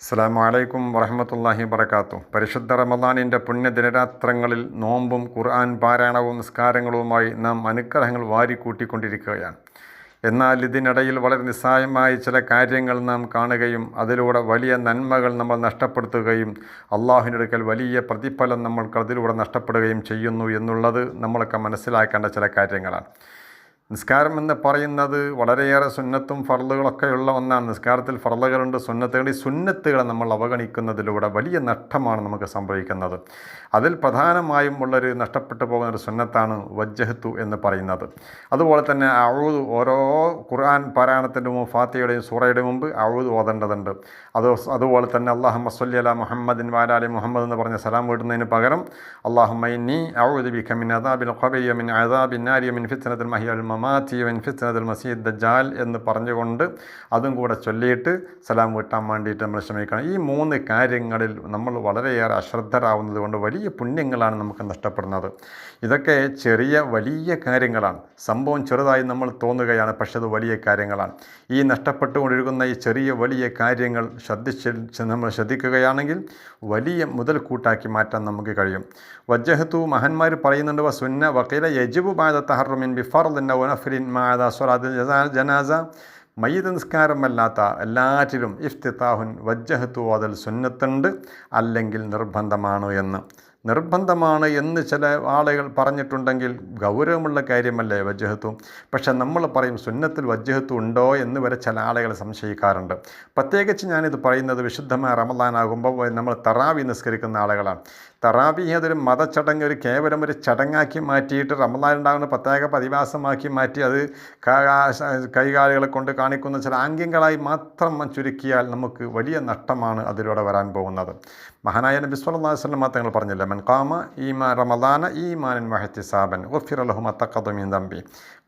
അസ്സാം അലൈക്കും വറഹമത്തല്ലാഹി വബർക്കാത്തു പരിശുദ്ധ റമദാനിന്റെ പുണ്യദിനരാത്രങ്ങളിൽ നോമ്പും ഖുർആൻ പാരായണവും നിസ്കാരങ്ങളുമായി നാം അനുഗ്രഹങ്ങൾ വാരിക്കൂട്ടിക്കൊണ്ടിരിക്കുകയാണ്. എന്നാൽ ഇതിനിടയിൽ വളരെ നിസ്സായമായ ചില കാര്യങ്ങൾ നാം കാണുകയും അതിലൂടെ വലിയ നന്മകൾ നമ്മൾ നഷ്ടപ്പെടുത്തുകയും അള്ളാഹുവിന്റെ അടുക്കൽ വലിയ പ്രതിഫലം നമ്മൾക്ക് അതിലൂടെ നഷ്ടപ്പെടുകയും ചെയ്യുന്നു എന്നുള്ളത് നമ്മളൊക്കെ മനസ്സിലാക്കേണ്ട ചില കാര്യങ്ങളാണ്. നിസ്കാരം എന്ന് പറയുന്നത് വളരെയേറെ സുന്നത്തും ഫർളുകളൊക്കെയുള്ള ഒന്നാണ്. നിസ്കാരത്തിൽ ഫർളുകളുണ്ട് സുന്നത്തുകൾ ഈ സുന്നത്തുകളെ നമ്മൾ അവഗണിക്കുന്നതിലൂടെ വലിയ നഷ്ടമാണ് നമുക്ക് സംഭവിക്കുന്നത്. അതിൽ പ്രധാനമായും ഉള്ളൊരു നഷ്ടപ്പെട്ടു പോകുന്ന ഒരു സുന്നത്താണ് വജ്ജഹത്തു എന്ന് പറയുന്നത്. അതുപോലെ തന്നെ അഴുത് ഓരോ ഖുർആൻ പാരായണത്തിന്റെ മുമ്പ് ഫാത്തിയുടെയും സൂറയുടെ മുമ്പ് അഴുത് ഓതേണ്ടതുണ്ട്. അത് അതുപോലെ തന്നെ അള്ളാഹു മസ്വല്ലി അല മുഹമ്മദിൻ വാലാലി മുഹമ്മദ് എന്ന് പറഞ്ഞ സലാം വീട്ടുന്നതിന് പകരം അള്ളാഹു മൈനി അഴുദ് ബി ഖമിൻ അദാബിൻ ഖബിയ മിൻ അദാബിൻ ആര്യമിൻ മിൻ മഹിയാൽ മഹിയൽ മമാത്തി മിൻ മസീദ് ദജാൽ എന്ന് പറഞ്ഞുകൊണ്ട് അതും കൂടെ ചൊല്ലിയിട്ട് സലാം വീട്ടാൻ വേണ്ടിയിട്ട് നമ്മൾ ശ്രമിക്കണം. ഈ മൂന്ന് കാര്യങ്ങളിൽ നമ്മൾ വളരെയേറെ അശ്രദ്ധരാകുന്നത് കൊണ്ട് വലിയ പുണ്യങ്ങളാണ് നമുക്ക് നഷ്ടപ്പെടുന്നത്. ഇതൊക്കെ ചെറിയ വലിയ കാര്യങ്ങളാണ്. സംഭവം ചെറുതായി നമ്മൾ തോന്നുകയാണ് പക്ഷെ അത് വലിയ കാര്യങ്ങളാണ്. ഈ നഷ്ടപ്പെട്ടുകൊണ്ടിരിക്കുന്ന ഈ ചെറിയ വലിയ കാര്യങ്ങൾ ശ്രദ്ധിച്ച് നമ്മൾ ശ്രദ്ധിക്കുകയാണെങ്കിൽ വലിയ മുതൽക്കൂട്ടാക്കി മാറ്റാൻ നമുക്ക് കഴിയും. വജ്ജഹത്തു മഹന്മാർ പറയുന്നുണ്ട് സുന്ന വക്കീല യജിബു ബാദ തഹറുമിൻ ബിഫർദിൻ വനഫിലിൻ മാദ സ്വലാദ് ജനാസ. മയ്യത് നിസ്കാരമല്ലാത്ത എല്ലാറ്റിലും ഇഫ്തിത്താഹുൻ വജ്ജഹത്തു അതിൽ സുന്നത്തുണ്ട് അല്ലെങ്കിൽ നിർബന്ധമാണ് എന്ന്. നിർബന്ധമാണ് എന്ന് ചില ആളുകൾ പറഞ്ഞിട്ടുണ്ടെങ്കിൽ ഗൗരവമുള്ള കാര്യമല്ലേ വജ്ജഹത്വം പക്ഷേ നമ്മൾ പറയും സുന്നത്തിൽ വജ്ജഹത്വം ഉണ്ടോ എന്ന് വരെ ചില ആളുകൾ സംശയിക്കാറുണ്ട്. പ്രത്യേകിച്ച് ഞാനിത് പറയുന്നത് വിശുദ്ധമായ റമദാനാകുമ്പോൾ നമ്മൾ തറാവി നിസ്കരിക്കുന്ന ആളുകളാണ്. തറാവി അതൊരു മതച്ചടങ്ങ് ഒരു കേവലം ഒരു ചടങ്ങാക്കി മാറ്റിയിട്ട് റമദാൻ ഉണ്ടാകുന്ന പ്രത്യേക പ്രതിഭാസമാക്കി മാറ്റി അത് കൈകാലുകളെ കൊണ്ട് കാണിക്കുന്ന ചില ആംഗ്യങ്ങളായി മാത്രം ചുരുക്കിയാൽ നമുക്ക് വലിയ നഷ്ടമാണ് അതിലൂടെ വരാൻ പോകുന്നത്. മഹാനായ നബി അലൈഹി വസല്ലം തങ്ങൾ പറഞ്ഞില്ല ഖാമ ഈമാ റമദാന ഈമാനൻ വഹത്തിസാബൻ ഗുഫിറ ലഹു മത്തഖദ മിൻ ദംബി.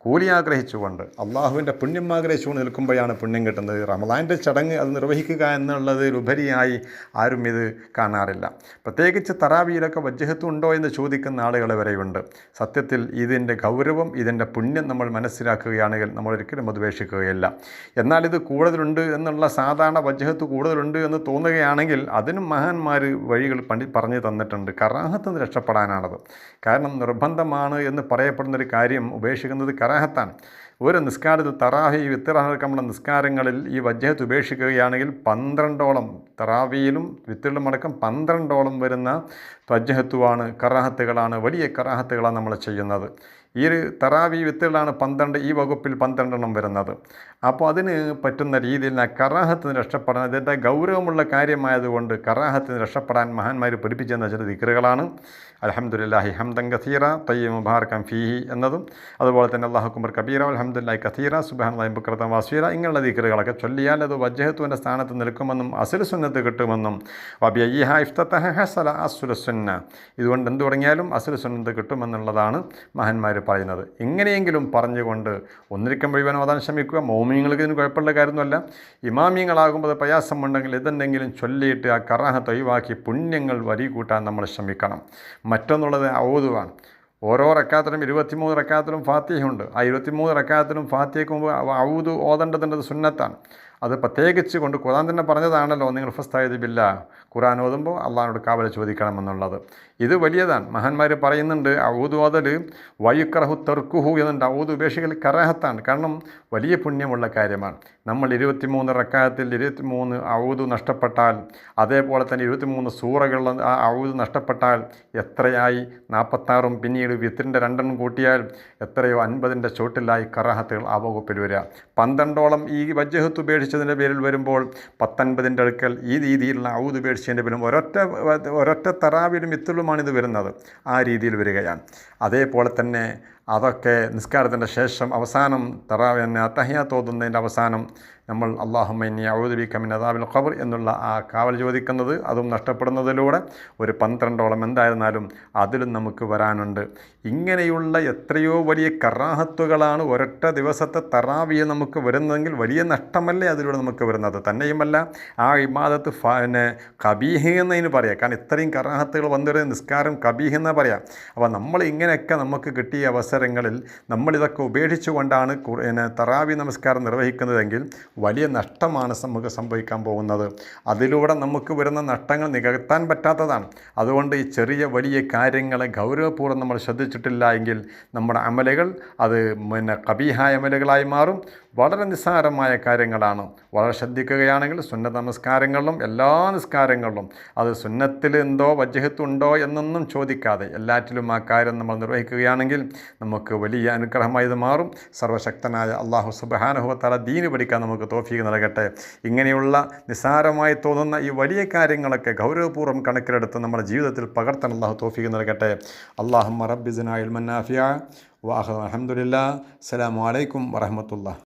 കൂലി ആഗ്രഹിച്ചുകൊണ്ട് അള്ളാഹുവിന്റെ പുണ്യം ആഗ്രഹിച്ചുകൊണ്ട് നിൽക്കുമ്പോഴാണ് പുണ്യം കിട്ടുന്നത്. റമദാന്റെ ചടങ്ങ് അത് നിർവഹിക്കുക എന്നുള്ളതിലുപരിയായി ആരും ഇത് കാണാറില്ല. പ്രത്യേകിച്ച് തറാവിയിലൊക്കെ വജ്ജഹത്വം ഉണ്ടോ എന്ന് ചോദിക്കുന്ന ആളുകൾ വരെയുണ്ട്. സത്യത്തിൽ ഇതിന്റെ ഗൗരവം ഇതിന്റെ പുണ്യം നമ്മൾ മനസ്സിലാക്കുകയാണെങ്കിൽ നമ്മൾ ഒരിക്കലും അത് ഉപേക്ഷിക്കുകയില്ല. എന്നാൽ ഇത് കൂടുതലുണ്ട് എന്നുള്ള സാധാരണ വജ്ജഹത്ത് കൂടുതലുണ്ട് എന്ന് തോന്നുകയാണെങ്കിൽ അതിനും മഹാന്മാർ വഴികൾ പണി പറഞ്ഞു തന്നിട്ടുണ്ട്. കറാഹത്ത് രക്ഷപ്പെടാനാണത്. കാരണം നിർബന്ധമാണ് എന്ന് പറയപ്പെടുന്നൊരു കാര്യം ഉപേക്ഷിക്കുന്നത് കറാഹത്താണ് ഒരു നിസ്കാരത്തിൽ തറാഹി വിത്തിറഹക്കമുള്ള നിസ്കാരങ്ങളിൽ ഈ വജ്ജഹത്ത് ഉപേക്ഷിക്കുകയാണെങ്കിൽ പന്ത്രണ്ടോളം തറാവിയിലും വിത്തിലും അടക്കം പന്ത്രണ്ടോളം വരുന്ന വജ്ജഹത്തുവാണ് കറാഹത്തുകളാണ് വലിയ കറാഹത്തുകളാണ് നമ്മൾ ചെയ്യുന്നത്. ഈ ഒരു തറാവി വിത്തുകളാണ് പന്ത്രണ്ട് ഈ വകുപ്പിൽ പന്ത്രണ്ടെണ്ണം വരുന്നത്. അപ്പോൾ അതിന് പറ്റുന്ന രീതിയിൽ കറാഹത്തിന് രക്ഷപ്പെടാൻ ഇതിന്റെ ഗൗരവമുള്ള കാര്യമായതുകൊണ്ട് കറാഹത്തിന് രക്ഷപ്പെടാൻ മഹാന്മാർ പഠിപ്പിച്ചെന്ന ചില ദിക്കറുകളാണ് അലഹമുല്ലാഹി ഹംദൻ കസീറ തയ്യ മുബാർക്കം ഫീഹി എന്നതും. അതുപോലെ തന്നെ അള്ളാഹുക്കുമർ കബീറ അലഹമുല്ലാഹി കസീറ സുബാൻ ബുക്രത്തം വാസീറ ഇങ്ങനെയുള്ള ദിക്കറുകളൊക്കെ ചൊല്ലിയാൽ അത് വജ്ജഹത്തുവിന്റെ സ്ഥാനത്ത് നിൽക്കുമെന്നും അസുൽ സുന്നത്ത് കിട്ടുമെന്നും. വബി അയ്യഹ ഇഫ്തഹ ഹസല അസുല സുന്ന ഇതുകൊണ്ട് എന്ത് തുടങ്ങിയാലും അസൽ സുന്നത്ത് കിട്ടുമെന്നുള്ളതാണ് മഹന്മാർ പറയുന്നത്. എങ്ങനെയെങ്കിലും പറഞ്ഞുകൊണ്ട് ഒന്നിരിക്കും മുഴുവൻ ഓതാൻ ശ്രമിക്കുക. മോമിയങ്ങൾക്ക് ഇതിന് കുഴപ്പമുള്ള കാര്യമൊന്നുമല്ല. ഇമാമിയങ്ങളാകുമ്പോൾ പ്രയാസമുണ്ടെങ്കിൽ ഇതെന്തെങ്കിലും ചൊല്ലിയിട്ട് ആ കറാഹത്ത് ഒഴിവാക്കി പുണ്യങ്ങൾ വരി കൂട്ടാൻ നമ്മൾ ശ്രമിക്കണം. മറ്റൊന്നുള്ളത് ഔതുവാണ് ഓരോ റക്കാത്തിലും ഇരുപത്തിമൂന്ന് റക്കാത്തിലും ഫാത്തിഹയുണ്ട്. ആ ഇരുപത്തിമൂന്ന് റക്കാത്തിലും ഫാത്തിഹയ്ക്ക് മുമ്പ് ഔദ് ഓതേണ്ടതിന്റെ സുന്നത്താണ്. അത് പ്രത്യേകിച്ച് കൊണ്ട് ഖുറാൻ തന്നെ പറഞ്ഞതാണല്ലോ നിങ്ങൾ ഫസ്തായത് ബില്ല. ഖുറാൻ ഓതുമ്പോൾ അള്ളഹാനോട് കാവൽ ചോദിക്കണമെന്നുള്ളത്. ഇത് വലിയതാണ്. മഹാന്മാർ പറയുന്നുണ്ട് ഔദ് ഓതൽ വയുക്രഹു തെർക്കുഹു എന്നുണ്ട്. ഔദ് ഉപേക്ഷിക്കൽ കറാഹത്താണ്. കാരണം വലിയ പുണ്യമുള്ള കാര്യമാണ്. നമ്മൾ ഇരുപത്തിമൂന്ന് റക്കായത്തിൽ ഇരുപത്തിമൂന്ന് ഔദ് നഷ്ടപ്പെട്ടാൽ അതേപോലെ തന്നെ ഇരുപത്തിമൂന്ന് സൂറകൾ ആ ഔദ് നഷ്ടപ്പെട്ടാൽ എത്രയായി? നാൽപ്പത്താറും പിന്നീട് വിത്തിന്റെ രണ്ടെണ്ണം കൂട്ടിയാൽ എത്രയോ അൻപതിന്റെ ചോട്ടിലായി കറാഹത്തുകൾ ആ വകുപ്പിൽ വരിക. പന്ത്രണ്ടോളം ഈ വജ്ജഹത്ത് ഉപേക്ഷിച്ചതിന്റെ പേരിൽ വരുമ്പോൾ പത്തൊൻപതിന്റെ അടുക്കൽ ഈ രീതിയിലുള്ള ഔദ് ഉപേക്ഷിച്ചതിന്റെ പേരും ഒരൊറ്റ ഒരൊറ്റ തറാവിലും ഇത് വരുന്നത് ആ രീതിയിൽ വരികയാണ്. അതേപോലെ തന്നെ അതൊക്കെ നിസ്കാരത്തിന്റെ ശേഷം അവസാനം തറാവ് എന്നെ അത്തഹ്യ തോന്നുന്നതിന്റെ അവസാനം നമ്മൾ അള്ളാഹുമ്മനി ഔദബി കമിൻ അതാബിൽ ഖബർ എന്നുള്ള ആ കാവൽ ചോദിക്കുന്നത് അതും നഷ്ടപ്പെടുന്നതിലൂടെ ഒരു പന്ത്രണ്ടോളം എന്തായിരുന്നാലും അതിലും നമുക്ക് വരാനുണ്ട്. ഇങ്ങനെയുള്ള എത്രയോ വലിയ കറാഹത്തുകളാണ് ഒരൊറ്റ ദിവസത്തെ തറാവിയെ നമുക്ക് വരുന്നതെങ്കിൽ വലിയ നഷ്ടമല്ലേ അതിലൂടെ നമുക്ക് വരുന്നത്? തന്നെയുമല്ല ആ ഇമാദത്ത് പിന്നെ കബീഹ് എന്നതിന് പറയാം. കാരണം ഇത്രയും കറാഹത്തുകൾ വന്നിരുന്ന നിസ്കാരം കബീഹ് എന്ന് പറയാം. അപ്പോൾ നമ്മൾ ഇങ്ങനെയൊക്കെ നമുക്ക് കിട്ടിയ അവസരങ്ങളിൽ നമ്മളിതൊക്കെ ഉപേക്ഷിച്ചുകൊണ്ടാണ് പിന്നെ തറാവി നമസ്കാരം നിർവഹിക്കുന്നതെങ്കിൽ വലിയ നഷ്ടമാണ് നമുക്ക് സംഭവിക്കാൻ പോകുന്നത്. അതിലൂടെ നമുക്ക് വരുന്ന നഷ്ടങ്ങൾ നികത്താൻ പറ്റാത്തതാണ്. അതുകൊണ്ട് ഈ ചെറിയ വലിയ കാര്യങ്ങളെ ഗൗരവപൂർവം നമ്മൾ ശ്രദ്ധിച്ചിട്ടില്ല എങ്കിൽ നമ്മുടെ അമലകൾ അത് പിന്നെ കബീഹായ അമലുകളായി മാറും. വളരെ നിസ്സാരമായ കാര്യങ്ങളാണ്. വളരെ ശ്രദ്ധിക്കുകയാണെങ്കിൽ സുന്ന നമസ്കാരങ്ങളിലും എല്ലാ നിസ്കാരങ്ങളിലും അത് സുന്നത്തിൽ എന്തോ വജ്ജഹത്തുണ്ടോ എന്നൊന്നും ചോദിക്കാതെ എല്ലാറ്റിലും ആ കാര്യം നമ്മൾ നിർവഹിക്കുകയാണെങ്കിൽ നമുക്ക് വലിയ അനുഗ്രഹമായി ഇത് മാറും. സർവശക്തനായ അള്ളാഹു സുബാനുഭവത്താല ദീന് പഠിക്കാൻ നമുക്ക് തോഫീക്ക് നൽകട്ടെ. ഇങ്ങനെയുള്ള നിസ്സാരമായി തോന്നുന്ന ഈ വലിയ കാര്യങ്ങളൊക്കെ ഗൗരവപൂർവം കണക്കിലെടുത്ത് നമ്മുടെ ജീവിതത്തിൽ പകർത്താൻ അള്ളാഹു തോഫീക്ക് നൽകട്ടെ. അള്ളാഹു റബ്ബിസിനായിൽ മന്നാഫിയ വാഹ് അലഹമുല്ല അസ്സാം അലൈക്കും വറഹമത്തുള്ള